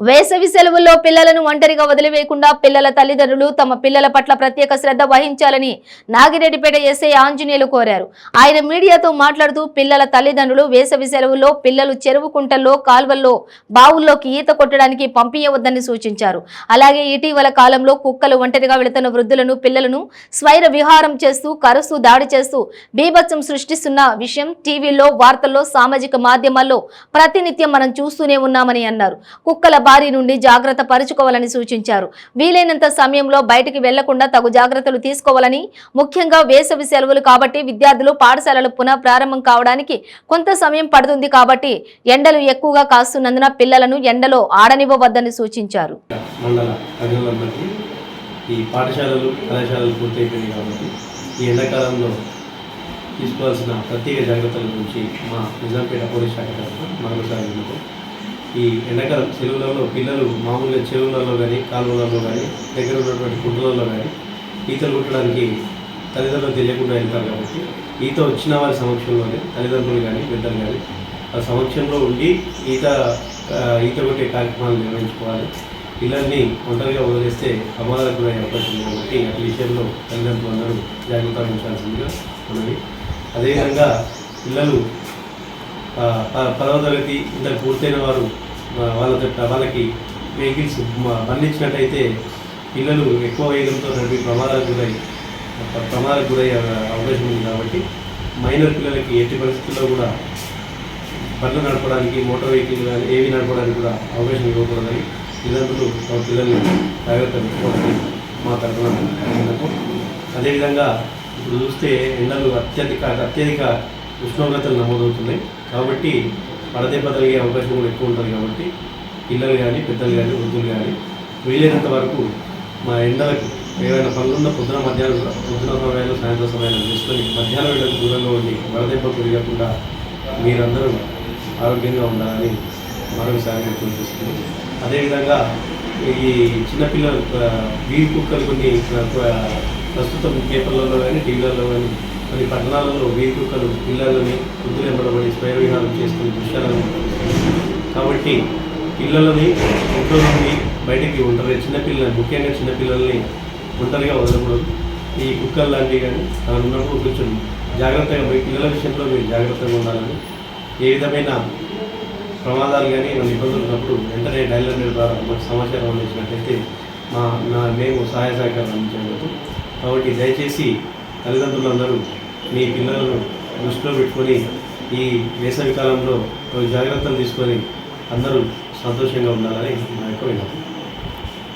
వేసవి సెలవుల్లో పిల్లలను ఒంటరిగా వదిలివేయకుండా పిల్లల తల్లిదండ్రులు తమ పిల్లల పట్ల ప్రత్యేక శ్రద్ధ వహించాలని నాగిరెడ్డిపేట ఎస్ఐ ఆంజనేయులు కోరారు. ఆయన మీడియాతో మాట్లాడుతూ పిల్లల తల్లిదండ్రులు వేసవి సెలవుల్లో పిల్లలు చెరువు కుంటల్లో కాల్వల్లో బావుల్లోకి ఈత కొట్టడానికి పంపించవద్దని సూచించారు. అలాగే ఇటీవల కాలంలో కుక్కలు ఒంటరిగా వెళుతున్న వృద్ధులను పిల్లలను స్వైర విహారం చేస్తూ కరుస్తూ దాడి చేస్తూ బీభత్సం సృష్టిస్తున్న విషయం టీవీల్లో వార్తల్లో సామాజిక మాధ్యమాల్లో ప్రతినిత్యం మనం చూస్తూనే ఉన్నామని అన్నారు. కుక్కల బారి నుండి జాగ్రత్త పరుచుకోవాలని సూచించారు. వీలైనంత సమయంలో బయటికి వెళ్ళకుండా తగు జాగ్రత్తలు తీసుకోవాలని ముఖ్యంగా వేసవి సెలవులు కాబట్టి విద్యార్థులు పాఠశాలలు పునః ప్రారంభం కావడానికి కొంత సమయం పడుతుంది కాబట్టి ఎండలు ఎక్కువగా కాస్తున్నందున పిల్లలను ఎండలో ఆడనివ్వవద్దని సూచించారు. ఈ పాఠశాలలు కళాశాలలు పూర్తయిపోయినాయి కాబట్టి ఈ ఎండాకాలంలో తీసుకోవాల్సిన ప్రత్యేక జాగ్రత్తల గురించి మా నిజాంపేట పోలీస్ శాఖ తరఫున మరొకసారి మీకు ఈ ఎండాకాలం చెరువులలో పిల్లలు మామూలుగా చెరువులలో కానీ కాలువలలో కానీ దగ్గర ఉన్నటువంటి కుంటలలో కానీ ఈతలు కొట్టడానికి తల్లిదండ్రులు తెలియకుండా వెళ్తారు కాబట్టి ఈత వచ్చిన వారి సమక్షంలోనే తల్లిదండ్రులు కానీ పెద్దలు కానీ ఆ సమక్షంలో ఉండి ఈత ఈత కొట్టే కార్యక్రమాలు నిర్వహించుకోవాలి. పిల్లల్ని ఒంటరిగా వదిలేస్తే ప్రమాదాలకు గురయ్యే అవకాశం ఉంది కాబట్టి అటు విషయంలో తల్లిదండ్రులు అందరూ జాగ్రత్త వహించాల్సిందిగా ఉన్నది. అదేవిధంగా పిల్లలు ఆ, పదవ తరగతి ఇంత పూర్తయిన వారు వాళ్ళతో వాళ్ళ వాళ్ళకి వెహికల్స్ మరణించినట్టయితే పిల్లలు ఎక్కువ వేగంతో నడిపి ప్రమాదాలకు గురై ప్రమాదాలకు గురయ్యే అవకాశం ఉంది కాబట్టి మైనర్ పిల్లలకి ఎట్టి పరిస్థితుల్లో కూడా బండ్లు నడపడానికి మోటార్ వెహికల్ కానీ ఏవి నడపడానికి కూడా అవకాశం ఇవ్వకూడదని తల్లిదండ్రులు తమ పిల్లల్ని జాగ్రత్తలు మా తరఫున అదేవిధంగా ఇప్పుడు చూస్తే ఎండలు అత్యధిక అత్యధిక ఉష్ణోగ్రతలు నమోదవుతున్నాయి కాబట్టి వడదెబ్బ తగిలే అవకాశం కూడా ఎక్కువ ఉంటుంది కాబట్టి పిల్లలు కానీ పెద్దలు కానీ వృద్ధులు కానీ వీలైనంత వరకు మా ఎండలకు ఏవైనా పనులున్న పొద్దున మధ్యాహ్నం పొద్దున సమయాలు సాయంత్రం సమయాలు చేసుకొని మధ్యాహ్నం ఎండకు దూరంగా ఉండి వడదెబ్బ పెరగకుండా మీరందరూ ఆరోగ్యంగా ఉండాలని మరొకసారి నేను సూచిస్తుంది అదేవిధంగా ఈ చిన్నపిల్లలు ఆ, వీధి కుక్కలు కొన్ని ప్రస్తుతం పేపర్లలో కానీ టీవీలలో కానీ కొన్ని పట్టణాలలో వీధి పిల్లలని వృద్ధులు ఎంబడబడి స్వయ విహారం దృశ్యాలను కాబట్టి పిల్లలని ఇంట్లో నుండి బయటికి ఉంటారు చిన్నపిల్లలు ముఖ్యంగా చిన్నపిల్లల్ని ఒంటరిగా వదలకూడదు. ఈ కుక్కలు లాంటివి కానీ అలా ఉన్నప్పుడు కొంచెం జాగ్రత్తగా మీ పిల్లల విషయంలో మీరు జాగ్రత్తగా ఉండాలని ఏ విధమైన ప్రమాదాలు కానీ మన ఇబ్బందులు ఉన్నప్పుడు వెంటనే డైల్ మీద ద్వారా మాకు సమాచారం అందించినట్లయితే మా నా మేము సహాయ సహకారం అందించగలుగుతాం. కాబట్టి దయచేసి తల్లిదండ్రులందరూ మీ పిల్లలను దృష్టిలో పెట్టుకొని ఈ వేసవి కాలంలో కొన్ని జాగ్రత్తలు తీసుకొని అందరూ సంతోషంగా ఉండాలని నా యొక్క విన్నపం.